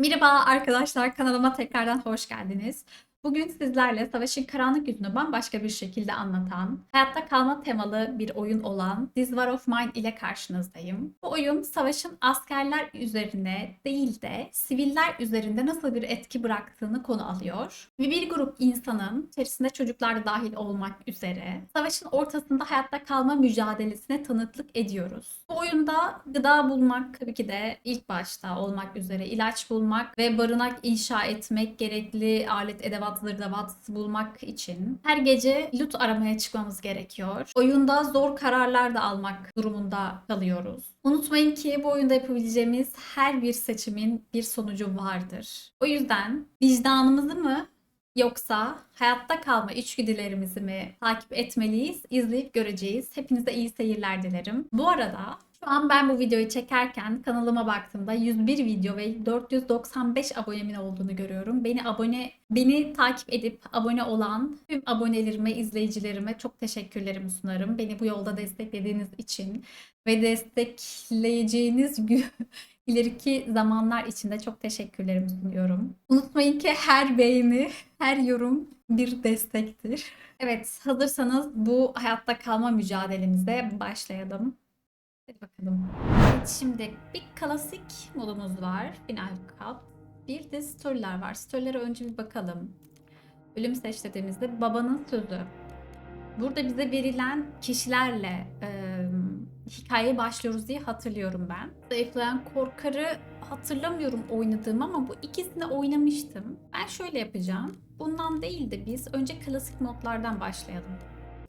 Merhaba arkadaşlar kanalıma tekrardan hoş geldiniz. Bugün sizlerle savaşın karanlık yüzünü bambaşka bir şekilde anlatan, hayatta kalma temalı bir oyun olan This War of Mine ile karşınızdayım. Bu oyun savaşın askerler üzerine değil de siviller üzerinde nasıl bir etki bıraktığını konu alıyor. Ve bir grup insanın, içerisinde çocuklar da dahil olmak üzere, savaşın ortasında hayatta kalma mücadelesine tanıklık ediyoruz. Bu oyunda gıda bulmak tabii ki de ilk başta olmak üzere ilaç bulmak ve barınak inşa etmek gerekli alet edevat zırdavat bulmak için her gece loot aramaya çıkmamız gerekiyor. Oyunda zor kararlar da almak durumunda kalıyoruz. Unutmayın ki bu oyunda yapabileceğimiz her bir seçimin bir sonucu vardır. O yüzden vicdanımızı mı Yoksa hayatta kalma içgüdülerimizi mi takip etmeliyiz, izleyip göreceğiz. Hepinize iyi seyirler dilerim. Bu arada şu an ben bu videoyu çekerken kanalıma baktığımda 101 video ve 495 abonemin olduğunu görüyorum. Beni abone beni takip edip abone olan tüm abonelerime, izleyicilerime çok teşekkürlerimi sunarım. Beni bu yolda desteklediğiniz için ve destekleyeceğiniz ileriki zamanlar için de çok teşekkürlerimi sunuyorum. Unutmayın ki her beğeni, her yorum bir destektir. Evet, hazırsanız bu hayatta kalma mücadelemize başlayalım. Hadi bakalım. Şimdi bir klasik modumuz var. Final Cup. Bir de storyler var. Storylere önce bir bakalım. Ölüm seç dediğimizde babanın sözü. Burada bize verilen kişilerle e, hikayeye başlıyoruz diye hatırlıyorum ben. Zayıflayan korkarı hatırlamıyorum oynadığım ama bu ikisini oynamıştım. Ben şöyle yapacağım. Bundan değil de biz önce klasik modlardan başlayalım.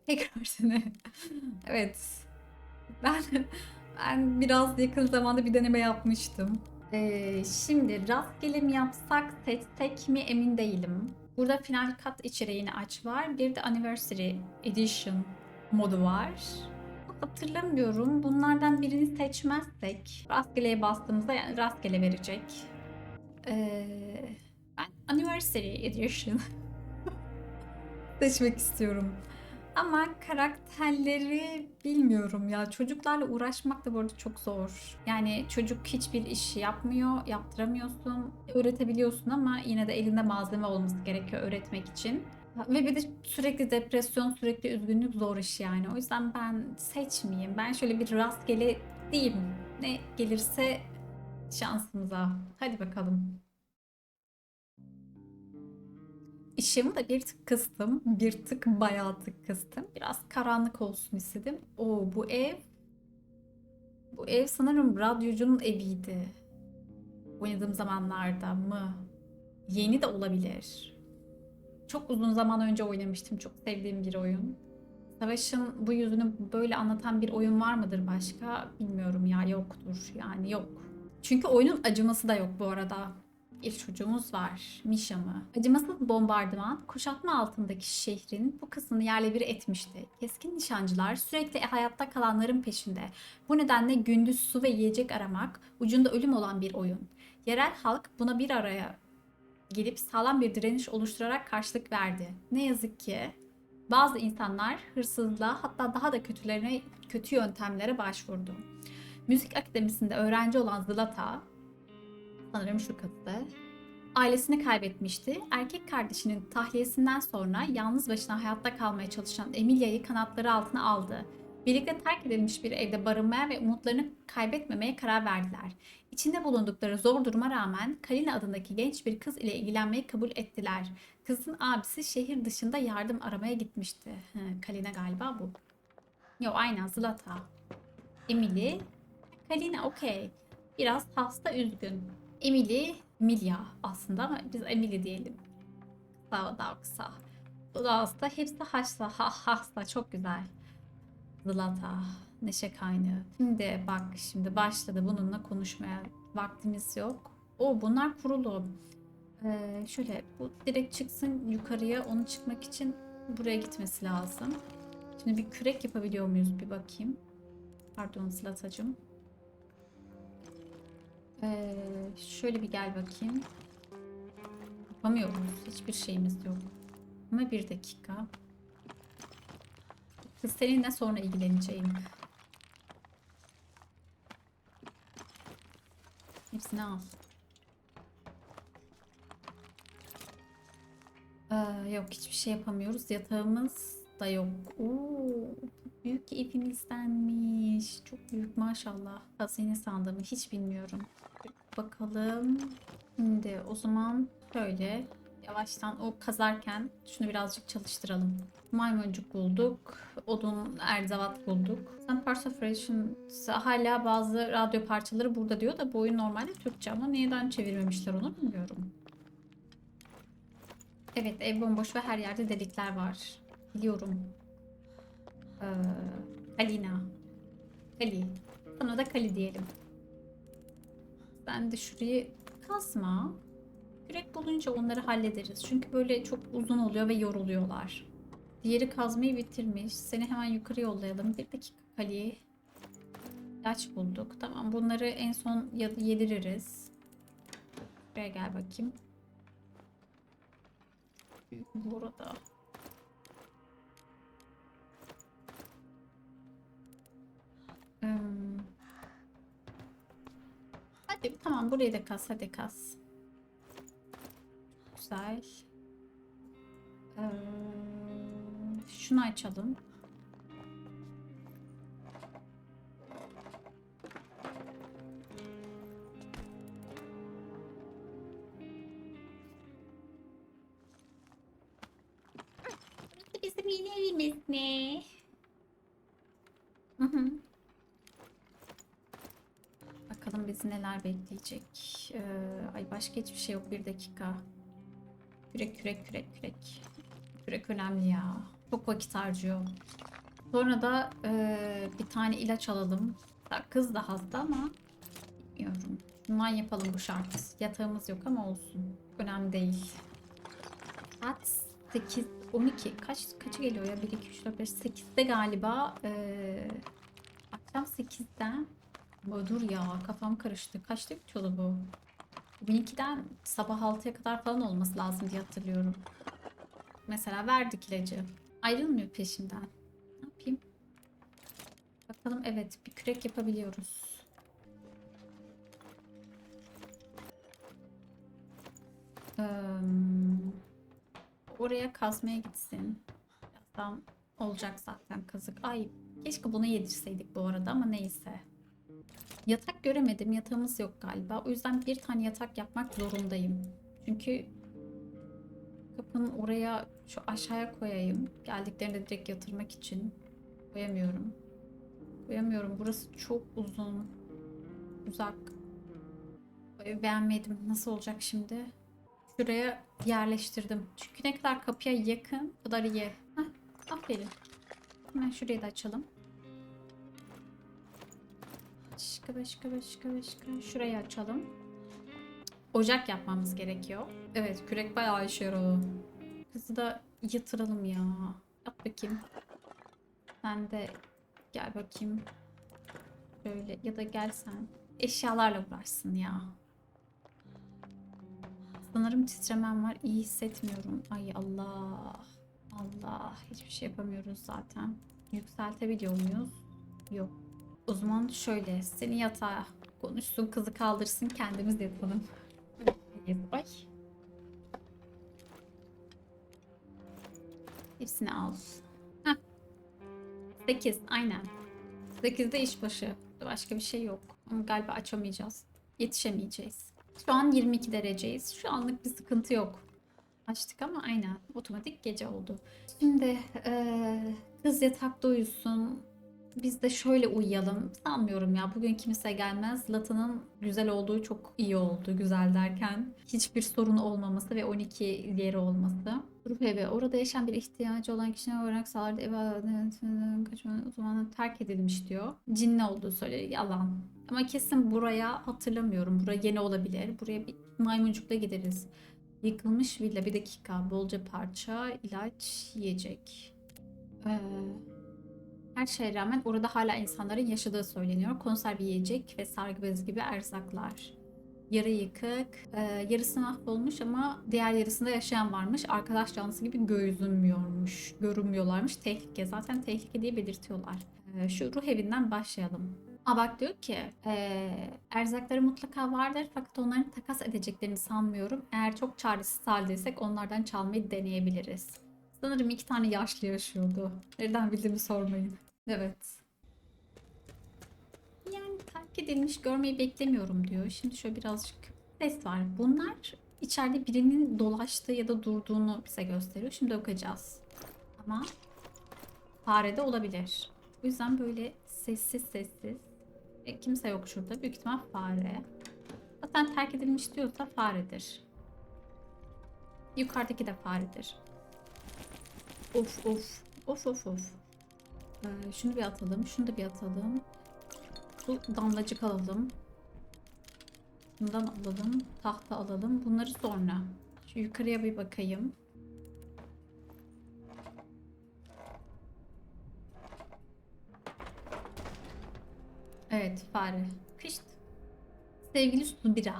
Tekrar seni. evet. Ben ben biraz yakın zamanda bir deneme yapmıştım. Ee, şimdi rastgele mi yapsak, seçsek mi emin değilim. Burada Final Cut içeriğini aç var. Bir de Anniversary Edition modu var. Hatırlamıyorum. Bunlardan birini seçmezsek rastgeleye bastığımızda yani rastgele verecek. Ee, ben Anniversary Edition seçmek istiyorum. Ama karakterleri bilmiyorum ya. Çocuklarla uğraşmak da bu arada çok zor. Yani çocuk hiçbir iş yapmıyor, yaptıramıyorsun. Öğretebiliyorsun ama yine de elinde malzeme olması gerekiyor öğretmek için. Ve bir de sürekli depresyon, sürekli üzgünlük zor iş yani. O yüzden ben seçmeyeyim. Ben şöyle bir rastgele diyeyim. Ne gelirse şansımıza. Hadi bakalım. Işığımı da bir tık kıstım. Bir tık bayağı tık kıstım. Biraz karanlık olsun istedim. Oo bu ev bu ev sanırım radyocunun eviydi. Oynadığım zamanlarda mı? Yeni de olabilir. Çok uzun zaman önce oynamıştım. Çok sevdiğim bir oyun. Savaş'ın bu yüzünü böyle anlatan bir oyun var mıdır başka? Bilmiyorum ya yoktur. Yani yok. Çünkü oyunun acıması da yok bu arada. İlk çocuğumuz var. Misha mı? Acımasız bombardıman kuşatma altındaki şehrin bu kısmını yerle bir etmişti. Keskin nişancılar sürekli hayatta kalanların peşinde. Bu nedenle gündüz su ve yiyecek aramak ucunda ölüm olan bir oyun. Yerel halk buna bir araya gelip sağlam bir direniş oluşturarak karşılık verdi. Ne yazık ki bazı insanlar hırsızlığa hatta daha da kötülerine kötü yöntemlere başvurdu. Müzik akademisinde öğrenci olan Zlata sanırım şu kızdı. Ailesini kaybetmişti. Erkek kardeşinin tahliyesinden sonra yalnız başına hayatta kalmaya çalışan Emilia'yı kanatları altına aldı. Birlikte terk edilmiş bir evde barınmaya ve umutlarını kaybetmemeye karar verdiler. İçinde bulundukları zor duruma rağmen Kalina adındaki genç bir kız ile ilgilenmeyi kabul ettiler. Kızın abisi şehir dışında yardım aramaya gitmişti. Hı, Kalina galiba bu. Yo aynen Zlata. Emily. Kalina okey. Biraz hasta üzgün. Emily, Milya aslında ama biz Emily diyelim. Daha daha kısa. Bu da hasta. Hepsi hasta. Ha, hasta. Çok güzel. Zlata. Neşe kaynağı. Şimdi bak şimdi başladı bununla konuşmaya. Vaktimiz yok. O bunlar kurulu. Ee, şöyle bu direkt çıksın yukarıya. Onu çıkmak için buraya gitmesi lazım. Şimdi bir kürek yapabiliyor muyuz bir bakayım. Pardon Zlatacığım. Ee, şöyle bir gel bakayım. Yapamıyoruz. Hiçbir şeyimiz yok. Ama bir dakika. Kız seninle sonra ilgileneceğim. Hepsini al. Ee, yok hiçbir şey yapamıyoruz. Yatağımız da yok. Oo, büyük evimizdenmiş. Çok büyük maşallah. Hazine sandım hiç bilmiyorum. Bakalım. Şimdi o zaman şöyle yavaştan o kazarken şunu birazcık çalıştıralım. Maymuncuk bulduk. Odun erzavat bulduk. Sen Parts of hala bazı radyo parçaları burada diyor da bu oyun normalde Türkçe ama neden çevirmemişler onu bilmiyorum. Evet ev bomboş ve her yerde delikler var. Biliyorum. Ee, Kalina. Kali. Sana da Kali diyelim. Ben de şurayı kazma. Kürek bulunca onları hallederiz. Çünkü böyle çok uzun oluyor ve yoruluyorlar. Diğeri kazmayı bitirmiş. Seni hemen yukarı yollayalım. Bir dakika Kali. İlaç bulduk. Tamam bunları en son yediririz. Buraya gel bakayım. Bu Hadi tamam burayı da kas hadi kas. Güzel. Ee, şunu açalım. Bizim yeni evimiz mi? Hı hı. Bakalım bizi neler bekleyecek. Ee, ay başka hiçbir şey yok. Bir dakika. Kürek kürek kürek kürek. Kürek önemli ya. Çok vakit harcıyor. Sonra da e, bir tane ilaç alalım. Kız da hasta ama bilmiyorum. Bundan yapalım bu şart. Yatağımız yok ama olsun. Önemli değil. Saat 8, 12. Kaç, kaçı geliyor ya? 1, 2, 3, 4, 5, 8'de galiba. E, akşam 8'den Ama dur ya kafam karıştı. Kaçta bitiyordu bu? 2002'den sabah 6'ya kadar falan olması lazım diye hatırlıyorum. Mesela verdik ilacı. Ayrılmıyor peşimden. Ne yapayım? Bakalım evet bir kürek yapabiliyoruz. Eee, oraya kazmaya gitsin. Birazdan olacak zaten kazık. Ay keşke bunu yedirseydik bu arada ama neyse. Yatak göremedim. Yatağımız yok galiba. O yüzden bir tane yatak yapmak zorundayım. Çünkü kapının oraya şu aşağıya koyayım. Geldiklerinde direkt yatırmak için. Koyamıyorum. Koyamıyorum. Burası çok uzun. Uzak. Beğenmedim. Nasıl olacak şimdi? Şuraya yerleştirdim. Çünkü ne kadar kapıya yakın o kadar iyi. Hah, aferin. Hemen şurayı da açalım. Başka başka başka başka. Şurayı açalım. Ocak yapmamız gerekiyor. Evet kürek bayağı işe yarıyor. Kızı da yatıralım ya. Yap bakayım. Sen de gel bakayım. Böyle ya da gel sen. Eşyalarla uğraşsın ya. Sanırım titremem var. İyi hissetmiyorum. Ay Allah. Allah. Hiçbir şey yapamıyoruz zaten. Yükseltebiliyor muyuz? Yok. O zaman şöyle seni yatağa konuşsun kızı kaldırsın kendimiz yatalım. Ay. Hepsini al. Heh. 8 aynen. 8'de işbaşı. Başka bir şey yok. Ama galiba açamayacağız. Yetişemeyeceğiz. Şu an 22 dereceyiz. Şu anlık bir sıkıntı yok. Açtık ama aynen otomatik gece oldu. Şimdi eee, kız yatakta uyusun. Biz de şöyle uyuyalım. Sanmıyorum ya bugün kimse gelmez. Lata'nın güzel olduğu çok iyi oldu. Güzel derken hiçbir sorun olmaması ve 12 yeri olması. Grup evi. Orada yaşayan bir ihtiyacı olan kişinin olarak sağlarda ev kaçmanın uzmanı terk edilmiş diyor. Cinli olduğu söyleniyor. Yalan. Ama kesin buraya hatırlamıyorum. Buraya yeni olabilir. Buraya bir maymuncukla gideriz. Yıkılmış villa. Bir dakika. Bolca parça, ilaç, yiyecek. Ee, her şeye rağmen orada hala insanların yaşadığı söyleniyor. Konserve yiyecek ve sargı bezi gibi erzaklar. Yarı yıkık, e, yarısı mahvolmuş ama diğer yarısında yaşayan varmış. Arkadaş canlısı gibi gözünmüyormuş, görünmüyorlarmış. Tehlike zaten tehlike diye belirtiyorlar. E, şu ruh evinden başlayalım. Aa bak diyor ki eee, erzakları mutlaka vardır fakat onların takas edeceklerini sanmıyorum. Eğer çok çaresiz haldeysek onlardan çalmayı deneyebiliriz. Sanırım iki tane yaşlı yaşıyordu. Nereden bildiğimi sormayın. Evet. Yani terk edilmiş görmeyi beklemiyorum diyor. Şimdi şöyle birazcık ses var. Bunlar içeride birinin dolaştığı ya da durduğunu bize gösteriyor. Şimdi bakacağız. Ama fare de olabilir. O yüzden böyle sessiz sessiz. E, kimse yok şurada. Büyük ihtimal fare. Zaten terk edilmiş diyorsa faredir. Yukarıdaki de faredir. Of of. Of of of. Ee, şunu bir atalım. Şunu da bir atalım. Su damlacık alalım. Bundan alalım. Tahta alalım. Bunları sonra. Şu yukarıya bir bakayım. Evet fare. Kışt. Sevgili Subira.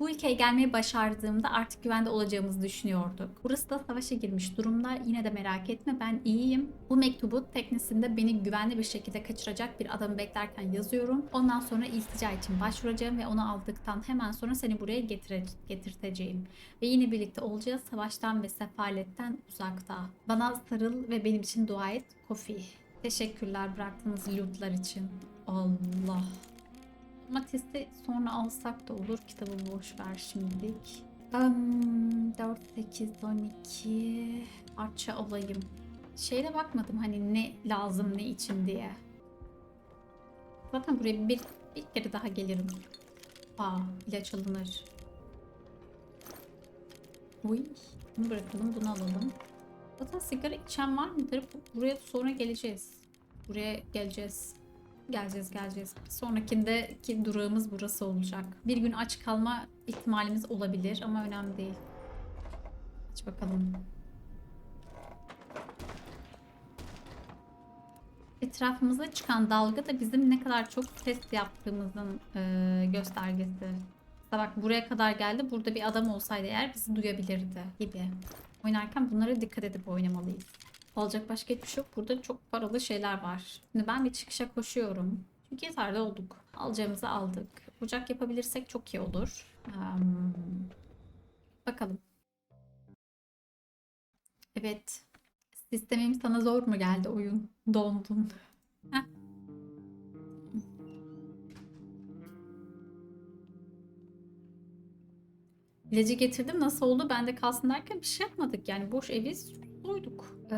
Bu ülkeye gelmeyi başardığımda artık güvende olacağımızı düşünüyorduk. Burası da savaşa girmiş durumda. Yine de merak etme ben iyiyim. Bu mektubu teknesinde beni güvenli bir şekilde kaçıracak bir adamı beklerken yazıyorum. Ondan sonra iltica için başvuracağım ve onu aldıktan hemen sonra seni buraya getire getirteceğim. Ve yine birlikte olacağız savaştan ve sefaletten uzakta. Bana sarıl ve benim için dua et Kofi. Teşekkürler bıraktığınız lootlar için. Allah. Domatesi sonra alsak da olur. Kitabı boş ver şimdilik. Um, 4, 8, 12 parça alayım. Şeyle bakmadım hani ne lazım ne için diye. Zaten buraya bir, bir kere daha gelirim. Aa ilaç alınır. Uy. Bunu bırakalım bunu alalım. Zaten sigara içen var mıdır? Bu- Buraya sonra geleceğiz. Buraya geleceğiz. Geleceğiz geleceğiz. Sonrakindeki durağımız burası olacak. Bir gün aç kalma ihtimalimiz olabilir ama önemli değil. Aç bakalım. Etrafımıza çıkan dalga da bizim ne kadar çok test yaptığımızın e, göstergesi. Mesela bak buraya kadar geldi. Burada bir adam olsaydı eğer bizi duyabilirdi gibi. Oynarken bunlara dikkat edip oynamalıyız. Alacak başka hiçbir şey yok. Burada çok paralı şeyler var. Şimdi ben bir çıkışa koşuyorum. Çünkü yeterli olduk. Alacağımızı aldık. Ocak yapabilirsek çok iyi olur. Em, bakalım. Evet. Sistemim sana zor mu geldi oyun? Dondun. İlacı getirdim. Nasıl oldu? Ben de kalsın derken bir şey yapmadık. Yani boş evi soyduk. Ee,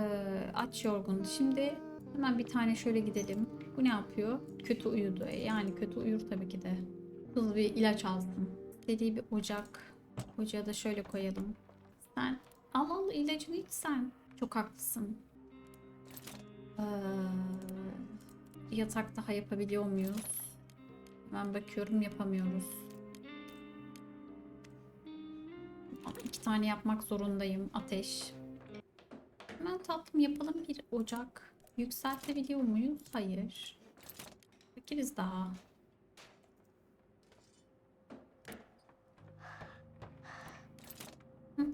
aç yorgun. Şimdi hemen bir tane şöyle gidelim. Bu ne yapıyor? Kötü uyudu. E, Yani kötü uyur tabii ki de. Hızlı bir ilaç alsın. Dediği bir ocak. Ocağı da şöyle koyalım. Sen al al ilacını iç sen. Çok haklısın. Ee, yatak daha yapabiliyor muyuz? Ben bakıyorum yapamıyoruz. İki tane yapmak zorundayım. Ateş. Hemen tatlım yapalım bir ocak. Yükseltebiliyor muyuz? Hayır. Bakırız daha. Hı.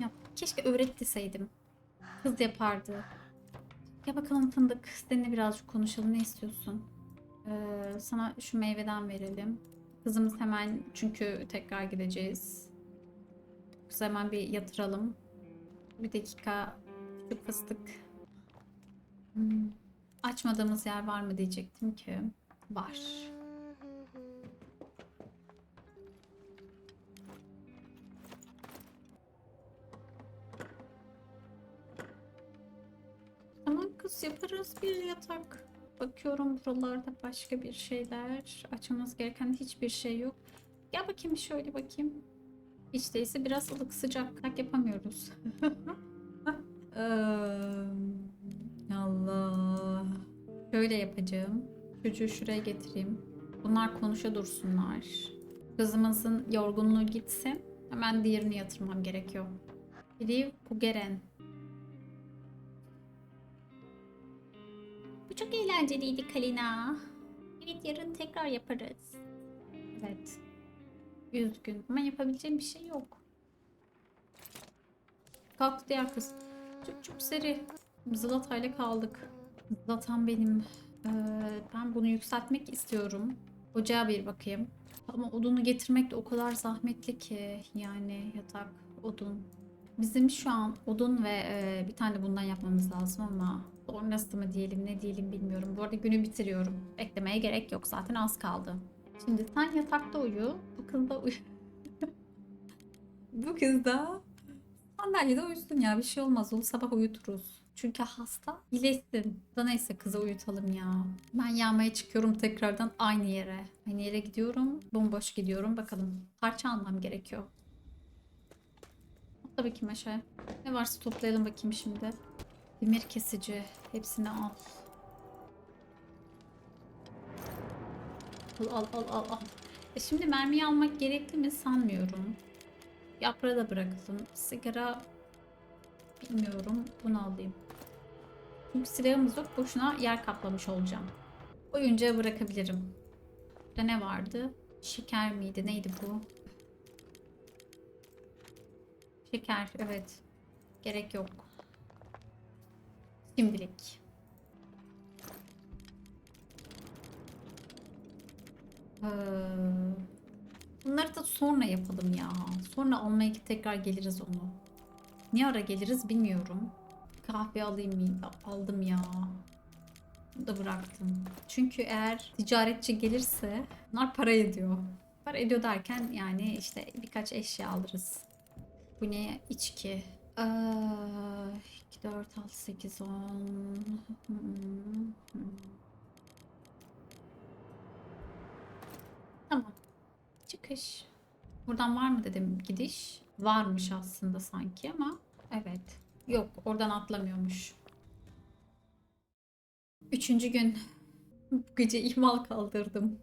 Ya keşke öğrettiseydim. Kız yapardı. Ya bakalım fındık. Seninle birazcık konuşalım. Ne istiyorsun? Ee, sana şu meyveden verelim. Kızımız hemen çünkü tekrar gideceğiz. Biz hemen bir yatıralım. Bir dakika küçük fıstık. Hmm. Açmadığımız yer var mı diyecektim ki. Var. Tamam kız yaparız bir yatak. Bakıyorum buralarda başka bir şeyler. Açmamız gereken hiçbir şey yok. Gel bakayım şöyle bakayım. Hiç değilse biraz ılık sıcak tak yapamıyoruz. Allah. Şöyle yapacağım. Çocuğu şuraya getireyim. Bunlar konuşa dursunlar. Kızımızın yorgunluğu gitsin. Hemen diğerini yatırmam gerekiyor. Liv Pugeren. Bu çok eğlenceliydi Kalina. Evet yarın tekrar yaparız. Evet. Üzgün ama yapabileceğim bir şey yok. Kalktı diğer kız. Çok çok seri. Zılatayla kaldık. Zaten benim eee, ben bunu yükseltmek istiyorum. Ocağa bir bakayım. Ama odunu getirmek de o kadar zahmetli ki yani yatak, odun. Bizim şu an odun ve eee, bir tane bundan yapmamız lazım ama sonrası mı diyelim ne diyelim bilmiyorum. Bu arada günü bitiriyorum. Beklemeye gerek yok zaten az kaldı. Şimdi sen yatakta uyu. Bu kız da uyu. Bu kız da sandalyede uyusun ya bir şey olmaz. Onu sabah uyuturuz. Çünkü hasta iyileşsin. Da neyse kızı uyutalım ya. Ben yağmaya çıkıyorum tekrardan aynı yere. Aynı yere gidiyorum. Bomboş gidiyorum. Bakalım. Parça almam gerekiyor. Atla bakayım aşağıya. Ne varsa toplayalım bakayım şimdi. Demir kesici. Hepsini al. Al al al al al. E şimdi mermiyi almak gerekli mi sanmıyorum. Yaprağı da bırakalım. Sigara bilmiyorum. Bunu alayım. Çünkü silahımız yok. Boşuna yer kaplamış olacağım. Oyuncağı bırakabilirim. Burada ne vardı? Şeker miydi? Neydi bu? Şeker. Evet. Gerek yok. Şimdilik. Ee, bunları da sonra yapalım ya. Sonra almaya tekrar geliriz onu. Ne ara geliriz bilmiyorum. Kahve alayım mı? Aldım ya. Da bıraktım. Çünkü eğer ticaretçi gelirse bunlar para ediyor. Para ediyor derken yani işte birkaç eşya alırız. Bu ne? İçki. Ee, 2, 4, 6, 8, 10. Hmm, hmm. Tamam. Çıkış. Buradan var mı dedim gidiş. Varmış aslında sanki ama evet. Yok oradan atlamıyormuş. Üçüncü gün. Bu gece ihmal kaldırdım.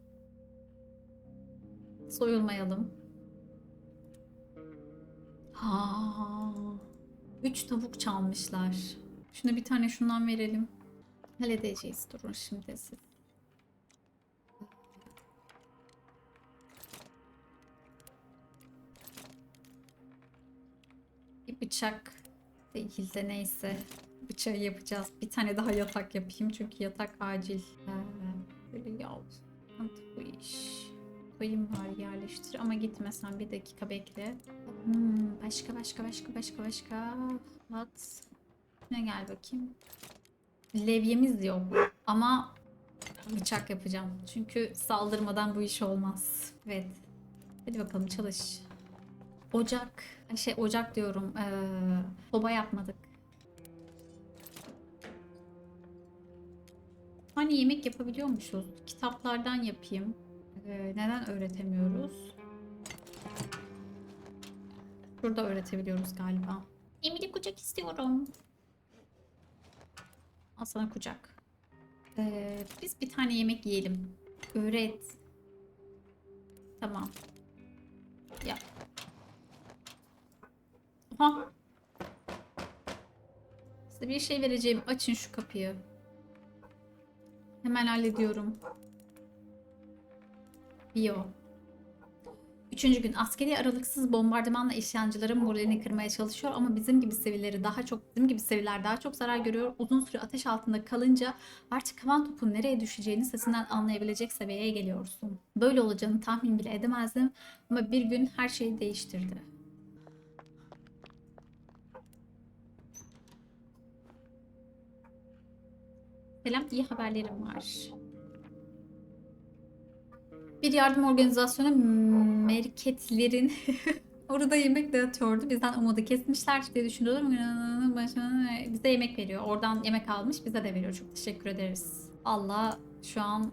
Soyulmayalım. Ha. Üç tavuk çalmışlar. Şuna bir tane şundan verelim. Halledeceğiz. Durun şimdi siz. Bıçak değil de neyse. Bıçağı yapacağız. Bir tane daha yatak yapayım çünkü yatak acil. Ee, böyle ya. Sıkıntı bu iş. Koyayım var yerleştir ama gitmesen bir dakika bekle. Hmm, başka başka başka başka başka. At. Ne gel bakayım. Levyemiz yok ama bıçak yapacağım. Çünkü saldırmadan bu iş olmaz. Evet. Hadi bakalım çalış. Ocak. Ay Şey ocak diyorum. Ee, soba yapmadık. Hani yemek yapabiliyormuşuz. Kitaplardan yapayım. Ee, neden öğretemiyoruz? Burada öğretebiliyoruz galiba. Emily kucak istiyorum. Al sana kucak. Ee, biz bir tane yemek yiyelim. Öğret. Tamam. Yap. Aha. Size bir şey vereceğim. Açın şu kapıyı. Hemen hallediyorum. Bio. Üçüncü gün askeri aralıksız bombardımanla isyancıların moralini kırmaya çalışıyor ama bizim gibi seviyeleri daha çok bizim gibi seviyeler daha çok zarar görüyor. Uzun süre ateş altında kalınca artık havan topun nereye düşeceğini sesinden anlayabilecek seviyeye geliyorsun. Böyle olacağını tahmin bile edemezdim ama bir gün her şeyi değiştirdi. Selam, iyi haberlerim var. Bir yardım organizasyonu merketlerin orada yemek dağıtıyordu. Bizden umudu kesmişler diye düşünüyordum. Bize yemek veriyor. Oradan yemek almış, bize de veriyor. Çok teşekkür ederiz. Allah şu an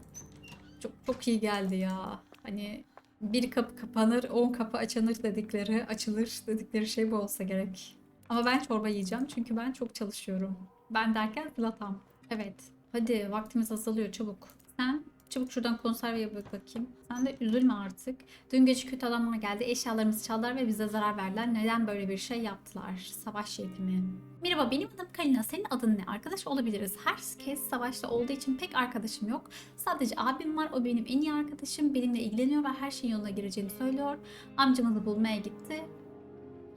çok çok iyi geldi ya. Hani bir kapı kapanır, on kapı açılır dedikleri, açılır dedikleri şey bu olsa gerek. Ama ben çorba yiyeceğim çünkü ben çok çalışıyorum. Ben derken Zlatan. Evet. Hadi vaktimiz azalıyor çabuk. Sen çabuk şuradan konserveye bak bakayım. Sen de üzülme artık. Dün gece kötü adamlar geldi. Eşyalarımızı çaldılar ve bize zarar verdiler. Neden böyle bir şey yaptılar? Savaş yetimi. Merhaba benim adım Kalina. Senin adın ne? Arkadaş olabiliriz. Herkes savaşta olduğu için pek arkadaşım yok. Sadece abim var. O benim en iyi arkadaşım. Benimle ilgileniyor ve her şeyin yoluna gireceğini söylüyor. Amcamızı bulmaya gitti.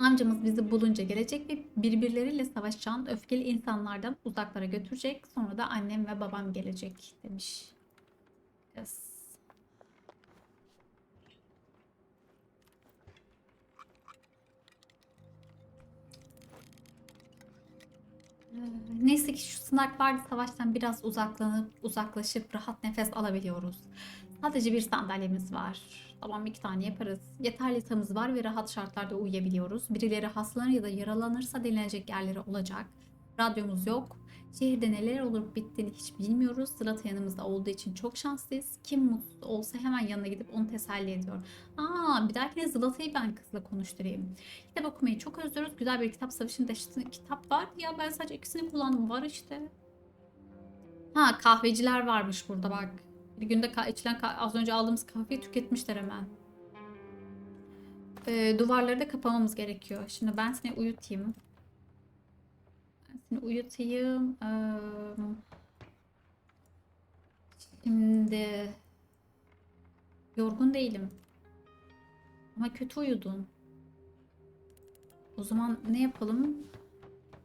Amcamız bizi bulunca gelecek ve birbirleriyle savaşan öfkeli insanlardan uzaklara götürecek. Sonra da annem ve babam gelecek demiş. Yes. Ee, Neyse ki şu sınaklarda savaştan biraz uzaklanıp uzaklaşıp rahat nefes alabiliyoruz. Sadece bir sandalyemiz var. Tamam iki tane yaparız. Yeterli yatağımız var ve rahat şartlarda uyuyabiliyoruz. Birileri hastalanır ya da yaralanırsa dinlenecek yerleri olacak. Radyomuz yok. Şehirde neler olup bittiğini hiç bilmiyoruz. Zlatan yanımızda olduğu için çok şanslıyız. Kim mutlu olsa hemen yanına gidip onu teselli ediyor. Aa, bir dahakine Zlata'yı ben kızla konuşturayım. Kitap okumayı çok özlüyoruz. Güzel bir kitap savaşının deştiği kitap var. Ya ben sadece ikisini kullandım. Var işte. Ha kahveciler varmış burada bak. Bir günde içilen az önce aldığımız kahveyi tüketmişler hemen. Ee, duvarları da kapamamız gerekiyor. Şimdi ben seni uyutayım. Ben seni uyutayım. Ee, şimdi yorgun değilim. Ama kötü uyudun. O zaman ne yapalım?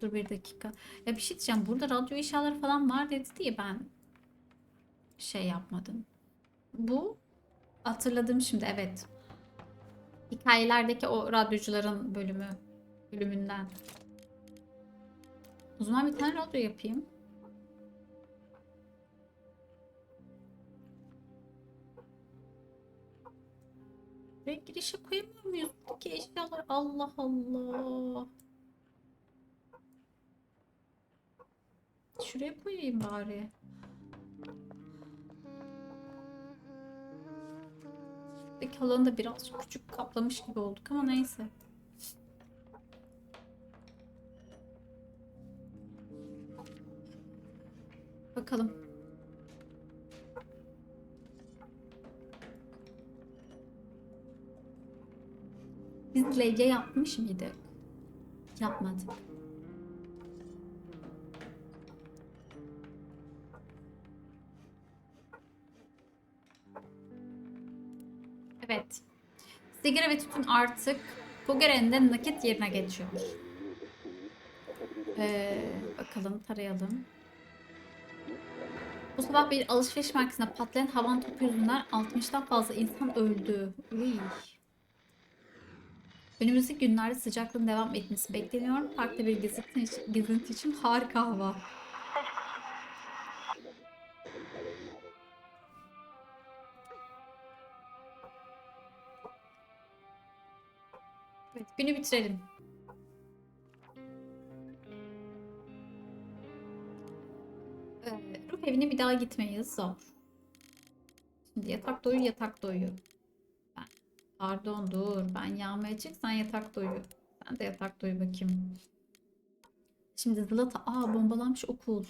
Dur bir dakika. Ya bir şey diyeceğim. Burada radyo eşyaları falan var dedi diye ben şey yapmadım. Bu hatırladım şimdi evet. Hikayelerdeki o radyocuların bölümü bölümünden. O zaman bir tane radyo yapayım. Ve girişe koyamıyor muyuz? Buradaki eşyalar Allah Allah. Şuraya koyayım bari. Buradaki alanı da biraz küçük kaplamış gibi olduk ama neyse. Bakalım. Biz LC yapmış mıydık? Yapmadık. Evet. Sigara ve tütün artık Pogeren'de nakit yerine geçiyor. Ee, bakalım tarayalım. Bu sabah bir alışveriş merkezinde patlayan havan topu yüzünden 60'tan fazla insan öldü. Uy. Önümüzdeki günlerde sıcaklığın devam etmesi bekleniyor. Parkta bir gezinti gezinti için harika hava. Günü bitirelim. Ee, ruh evine bir daha gitmeyiz. Zor. Şimdi yatak doyu, yatak doyu. Ben, pardon dur. Ben yağmaya çık, sen yatak doyu. Sen de yatak doyu bakayım. Şimdi Zlata, aa bombalanmış okul.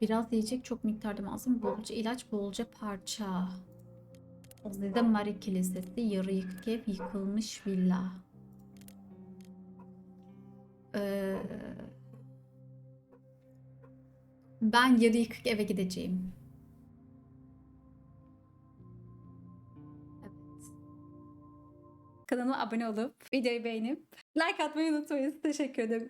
Biraz yiyecek çok miktarda lazım. Bolca ilaç, bolca parça. Ozide Mari Kilisesi, yarı yıkık ev, yıkılmış villa. Ee, ben yarı yıkık eve gideceğim. Evet. Kanalıma abone olup videoyu beğenip like atmayı unutmayın. Teşekkür ederim.